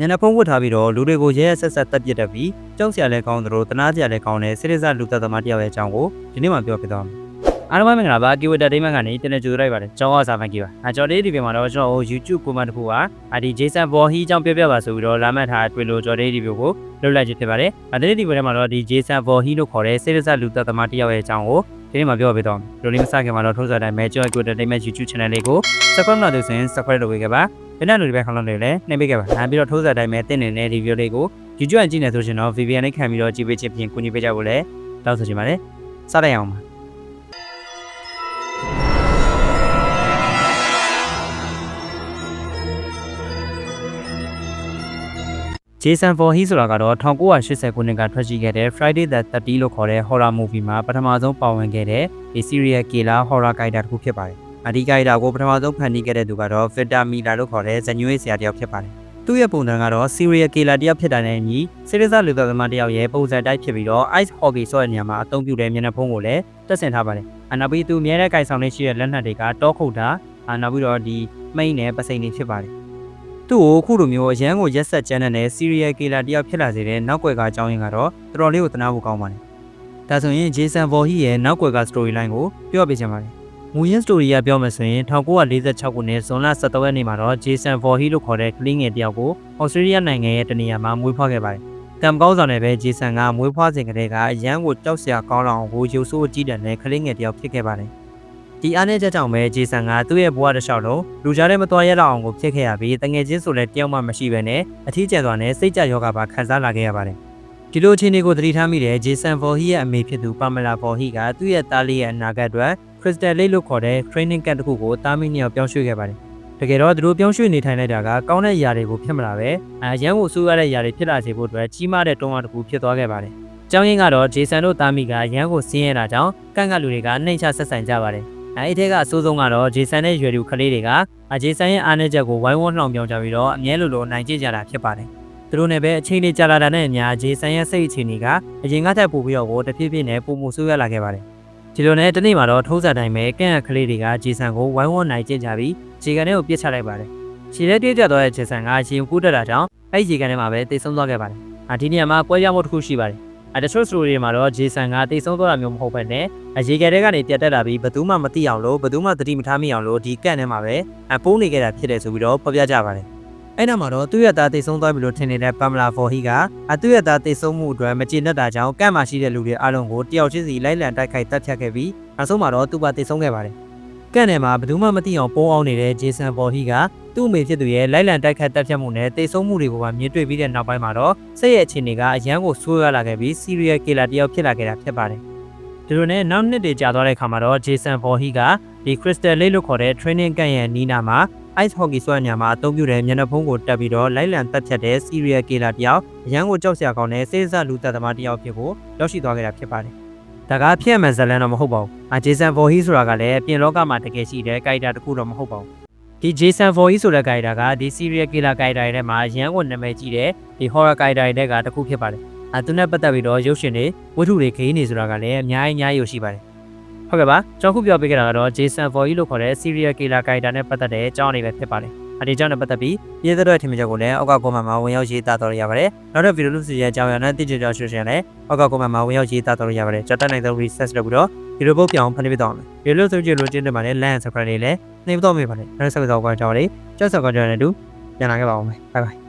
ညနေဖုံးဝတ်ထားပြီးတော့လူတွေကိုရဲရဲဆက်ဆက်တပ်ပစ်တတ်ပြီးကြောက်စရာလည်းကောင်းသလိုတနာစရာလည်းကောင်းတဲ့စိရဇလူသက်သမားတယောက်ရဲ့အကြောင်းကိုဒီနေ့မှပြောပြသွားမယ်အားလုံးပဲမင်္ဂလာပါကီဝတ်တာဒိမန်ကနေတင်နေကြိုလိုက်ပါတယ်ကျောင်းအောင်စာမန်ကီပါအကျော်လေးဒီပြင်မှာတော့ကျွန်တော် YouTube ကွန်မန့်တစ်ခုပါအဒီ Jason Voorhees အကြောင်းပြောပြပါဆိုပြီးတော့လာမှတ်ထားတွေ့လို့ကျော်လေးဒီဗီဒီယိုကိုလုပ်လိုက်ခြင်းဖြစ်ပါတယ်အဒီဒီဗီဒီယိုထဲမှာတော့ဒီ Jason Voorhees လို့ခေါ်တဲ့စိရဇလူသက်သမားတယောက်ရဲ့အကြောင်းကိုဒီနေ့မှပြောပြသွားမယ်ဒီလိုလေးမစခင်မှာတော့ထိုးစားတိုင်း Major Entertainment YouTube Channel လေးကို Subscribe လုပ်လို့ဆိုရင် Subscribe လုပ်ပေးခဲ့ပါ ဘယ်နဲ့လိုဒီဘက်ခေါင်းလုံးတွေလည်းနှိပ်ပေးခဲ့ပါနောက်ပြီးတော့ထိုးစားတိုင်းပဲတင်နေတဲ့ review လေးကို YouTube အကြည့်နေဆိုရှင်တော့ VPN နဲ့ခံပြီးတော့ကြည့်ပေးခြင်းဖြင့်ကူညီပေးကြဖို့လည်းတောင်းဆိုချင်ပါတယ်စလိုက်အောင်ပါဂျေဆန်ဖော်ဟီဆိုတာကတော့1980ခုနှစ်ကထွက်ရှိခဲ့တဲ့ Friday the 30လို့ခေါ်တဲ့ horror movie မှာပထမဆုံးပါဝင်ခဲ့တဲ့ဒီ serial killer horror character တစ်ခုဖြစ်ပါတယ်။ အဒီ character ကိုပထမဆုံးဖန်တီးခဲ့တဲ့သူကတော့ Victor Miller လို့ခေါ်တဲ့ဇညွေးဆရာတစ်ယောက်ဖြစ်ပါတယ်။သူ့ရဲ့ပုံစံကတော့ serial killer တစ်ယောက်ဖြစ်တာနဲ့အညီစေရစလူသက်သမားတစ်ယောက်ရဲ့ပုံစံတိုက်ဖြစ်ပြီးတော့ ice hockey ဆိုတဲ့နေရာမှာအသုံးပြုတဲ့မျက်နှာဖုံးကိုလည်းတက်ဆင်ထားပါတယ်။အနောက်ပြီးသူအမြဲတမ်းကိုင်ဆောင်နေရှိတဲ့လက်နက်တွေကတောခုတ်တာအနောက်ပြီးတော့ဒီမိန်နဲ့ပစိန်တွေဖြစ်ပါတယ်။သူ့ကိုခုလိုမျိုးအရန်ကိုရက်ဆက်ကြမ်းတဲ့ serial killer တယောက်ဖြစ်လာစေတဲ့နောက်ွယ်ကအကြောင်းရင်းကတော့တော်တော်လေးကိုသနာဖို့ကောင်းပါတယ်။ဒါဆိုရင် Jason Voorhees ရဲ့နောက်ွယ်က storyline ကိုပြောပြချင်ပါတယ်။ မူရင်း story ကပြောမယ်ဆိုရင်1946ခုနှစ်ဇွန်လ17ရက်နေ့မှာတော့ Jason Voorhees လို့ခေါ်တဲ့ကလေးငယ်တယောက်ကို Australia နိုင်ငံရဲ့တနေရာမှာမွေးဖွားခဲ့ပါတယ်။ကံကောင်းဆောင်နဲ့ပဲ Jason ကမွေးဖွားစဉ်ကတည်းကအရန်ကိုကြောက်စရာကောင်းလောက်အောင်ကိုရုပ်ဆိုးအကြီးတန်းနဲ့ကလေးငယ်တယောက်ဖြစ်ခဲ့ပါတယ်။ဒီအားနည်းချက်ကြောင့်ပဲ Jason ကသူ့ရဲ့ဘဝတစ်လျှောက်လုံးလူကြားထဲမတော်ရလောက်အောင်ကိုဖြစ်ခဲ့ရပြီးတငယ်ချင်းဆိုလည်းတယောက်မှမရှိဘဲနဲ့အထီးကျန်စွာနဲ့စိတ်ကြယောဂပါခံစားလာခဲ့ရပါတယ်။ ဒီလိုအခြေအနေကိုသတိထားမိတဲ့ Jason Voorhees ရဲ့အမေဖြစ်သူ Pamela Voorhees ကသူ့ရဲ့သားလေးရဲ့အနာဂတ်အတွက် Crystal Lake လို့ခေါ်တဲ့ training camp တစ်ခုကိုတာမီနှစ်ယောက်ပြောင်းရွှေ့ခဲ့ပါတယ်။တကယ်တော့သူတို့ပြောင်းရွှေ့နေထိုင်လိုက်တာကကောင်းတဲ့ຢာတွေကိုဖြစ်မလာပဲအရန်ကိုဆိုးရတဲ့ຢာတွေဖြစ်လာစေဖို့အတွက်ကြီးမားတဲ့တွန်းအားတစ်ခုဖြစ်သွားခဲ့ပါတယ်။ကျောင်းရင်းကတော့ Jason တို့သားမိကရန်ကိုဆင်းရဲတာကြောင့်ကန့်ကလူတွေကနှိမ်ချဆက်ဆံကြပါတယ်။အဲဒီထဲကအဆိုးဆုံးကတော့ Jason နဲ့ရွယ်သူကလေးတွေကအာ Jason ရဲ့အားနည်းချက်ကိုဝိုင်းဝန်းနှောင်ပြောင်ကြပြီးတော့အမြဲလိုလိုနိုင်ကျင့်ကြတာဖြစ်ပါတယ်။ သူတို့နဲ့ပဲအချိန်လေးကြာလာတာနဲ့အများ Jason ရဲ့စိတ်အခြေအနေကအရင်ကထက်ပိုပြီးတော့တဖြည်းဖြည်းနဲ့ပုံမှုဆိုးရလာခဲ့ပါတယ်။ဒီလိုနဲ့တနေ့မှာတော့ထိုးစားတိုင်းပဲကန့်ရကလေးတွေကဂျေဆန်ကိုဝိုင်းဝန်းနိုင်ကျင့်ကြပြီးဂျေကန်ထဲကိုပြစ်ချလိုက်ပါတယ်။ခြေထဲပြေးကျသွားတဲ့ဂျေဆန်ကရှင်ကူးတက်တာကြောင့်အဲ့ဒီဂျေကန်ထဲမှာပဲတိတ်ဆုံးသွားခဲ့ပါတယ်။အဒီနေရာမှာကွဲပြားမှုတစ်ခုရှိပါတယ်။အတချို့စတိုရီတွေမှာတော့ဂျေဆန်ကတိတ်ဆုံးသွားတာမျိုးမဟုတ်ဘဲနဲ့အရေကန်ထဲကနေပြတ်တက်လာပြီးဘယ်သူမှမသိအောင်လို့ဘယ်သူမှသတိမထားမိအောင်လို့ဒီကန့်ထဲမှာပဲအပိုးနေခဲ့တာဖြစ်တယ်ဆိုပြီးတော့ဖော်ပြကြပါတယ်။ အဲ့နောက်မှာတော့သူ့ရဲ့သားတိတ်ဆုံးသွားပြီလို့ထင်နေတဲ့ပမ်မလာဖော်ဟီကအသူ့ရဲ့သားတိတ်ဆုံးမှုအတွက်မကျေနပ်တာကြောင့်ကန့်မှာရှိတဲ့လူတွေအားလုံးကိုတယောက်ချင်းစီလိုက်လံတိုက်ခိုက်တပ်ဖြတ်ခဲ့ပြီးနောက်ဆုံးမှာတော့သူ့ပါတိတ်ဆုံးခဲ့ပါတယ်။ကန့်ထဲမှာဘယ်သူမှမသိအောင်ပုံအောင်နေတဲ့ဂျေဆန်ဘော်ဟီကသူ့အမေဖြစ်သူရဲ့လိုက်လံတိုက်ခိုက်တပ်ဖြတ်မှုနဲ့တိတ်ဆုံးမှုတွေကိုပါမြင်တွေ့ပြီးတဲ့နောက်ပိုင်းမှာတော့စိတ်ရဲ့အခြေအနေကအရန်ကိုဆိုးရလာခဲ့ပြီး serial killer တယောက်ဖြစ်လာခဲ့တာဖြစ်ပါတယ်။ ဒီလိုနဲ့နောက်နှစ်တွေကြာသွားတဲ့အခါမှာတော့ဂျေဆန်ဘော်ဟီကဒီ crystal lake လို့ခေါ်တဲ့ training camp ရဲ့နီးနားမှာ ice hockey ဆွဲနေမှာအသုံးပြုတဲ့မျက်နှာဖုံးကိုတက်ပြီးတော့လိုက်လံတက်ဖြတ်တဲ့ serial killer တယောက်အရန်ကိုကြောက်စရာကောင်းတဲ့စေးစလူသက်သမားတယောက်ဖြစ်ကိုရောက်ရှိသွားခဲ့တာဖြစ်ပါတယ်။ဒါကဖြစ်အမှန်ဇလန်တော့မဟုတ်ပါဘူး။အာဂျေဆန်ဗော်ဟီဆိုတာကလည်းပြင်လောကမှာတကယ်ရှိတဲ့ကိုက်တာတစ်ခုတော့မဟုတ်ပါဘူး။ဒီဂျေဆန်ဗော်ဟီဆိုတဲ့ကိုက်တာကဒီ serial killer ကိုက်တာတွေထဲမှာအရန်ကိုနာမည်ကြီးတဲ့ဒီ horror ကိုက်တာတွေထဲကတစ်ခုဖြစ်ပါတယ်။ အဲသူနဲ့ပတ်သက်ပြီးတော့ရုပ်ရှင်တွေဝတ္ထုတွေခင်းနေဆိုတာကလည်းအများကြီးအများကြီးရှိပါတယ်။ဟုတ်ကဲ့ပါကျွန်တော်ခုပြောပေးခဲ့တာကတော့ Jason Voorhees လို့ခေါ်တဲ့ serial killer character နဲ့ပတ်သက်တဲ့အကြောင်းတွေပဲဖြစ်ပါတယ်။အဲဒီအကြောင်းနဲ့ပတ်သက်ပြီးပြည်သက်တဲ့ထင်မြင်ချက်ကိုလည်းအောက်ကကွန်မန့်မှာဝင်ရောက်ရေးသားတော်ရပါတယ်။နောက်တဲ့ဗီဒီယိုလို့စီရဲ့အကြောင်းအရာနဲ့တိကျကျရှင်းရှင်းလည်းအောက်ကကွန်မန့်မှာဝင်ရောက်ရေးသားတော်ရပါတယ်။ကျွန်တော်နိုင်တဲ့ research လုပ်ပြီးတော့ဗီဒီယိုပုတ်ပြောင်းဖန်တီးပေးတော့မယ်။ဗီဒီယိုလို့ဆိုကြလို့ကျင်းတယ်မှာလည်း like and subscribe လေးလည်းနှိပ်တော့မိပါတယ်။နောက်ဆက်တော့ကြောင်းလေးကျောက်ဆောက်ကြောင်းနဲ့တူပြန်လာခဲ့ပါဦးမယ်။ Bye bye